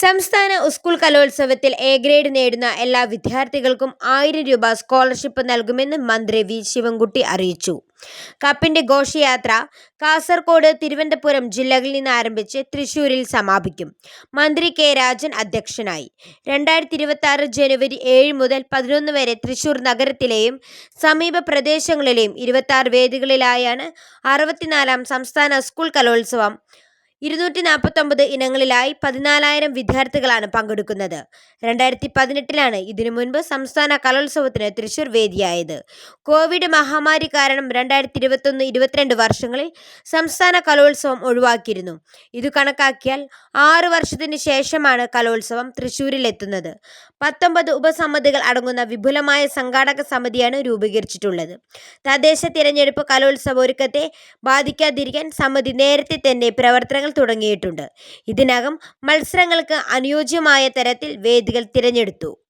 സംസ്ഥാന സ്കൂൾ കലോത്സവത്തിൽ A grade നേടുന്ന എല്ലാ വിദ്യാർത്ഥികൾക്കും ആയിരം രൂപ സ്കോളർഷിപ്പ് നൽകുമെന്ന് മന്ത്രി വി ശിവൻകുട്ടി അറിയിച്ചു. കപ്പിന്റെ ഘോഷയാത്ര കാസർകോട് തിരുവനന്തപുരം ജില്ലകളിൽ നിന്ന് ആരംഭിച്ച് തൃശൂരിൽ സമാപിക്കും. മന്ത്രി കെ രാജൻ അധ്യക്ഷനായി. രണ്ടായിരത്തി ഇരുപത്തി ആറ് ജനുവരി ഏഴ് മുതൽ പതിനൊന്ന് വരെ തൃശൂർ നഗരത്തിലെയും സമീപ പ്രദേശങ്ങളിലെയും ഇരുപത്തി വേദികളിലായാണ് അറുപത്തിനാലാം സംസ്ഥാന സ്കൂൾ കലോത്സവം ഇരുന്നൂറ്റി നാൽപ്പത്തൊമ്പത് ഇനങ്ങളിലായി പതിനാലായിരം വിദ്യാർത്ഥികളാണ് പങ്കെടുക്കുന്നത്. രണ്ടായിരത്തി പതിനെട്ടിലാണ് ഇതിനു മുൻപ് സംസ്ഥാന കലോത്സവത്തിന് തൃശൂർ വേദിയായത്. കോവിഡ് മഹാമാരി കാരണം രണ്ടായിരത്തി ഇരുപത്തൊന്ന് ഇരുപത്തിരണ്ട് വർഷങ്ങളിൽ സംസ്ഥാന കലോത്സവം ഒഴിവാക്കിയിരുന്നു. ഇത് കണക്കാക്കിയാൽ ആറ് വർഷത്തിന് ശേഷമാണ് കലോത്സവം തൃശൂരിലെത്തുന്നത് പത്തൊമ്പത് ഉപസമിതികൾ അടങ്ങുന്ന വിപുലമായ സംഘാടക സമിതിയാണ് രൂപീകരിച്ചിട്ടുള്ളത്. തദ്ദേശ തിരഞ്ഞെടുപ്പ് കലോത്സവ ഒരുക്കത്തെ ബാധിക്കാതിരിക്കാൻ സമിതി നേരത്തെ തന്നെ തുടങ്ങിയിട്ടുണ്ട്. ഇതിനകം മത്സരങ്ങൾക്ക് അനുയോജ്യമായ തരത്തിൽ വേദികൾ തിരഞ്ഞെടുത്തു.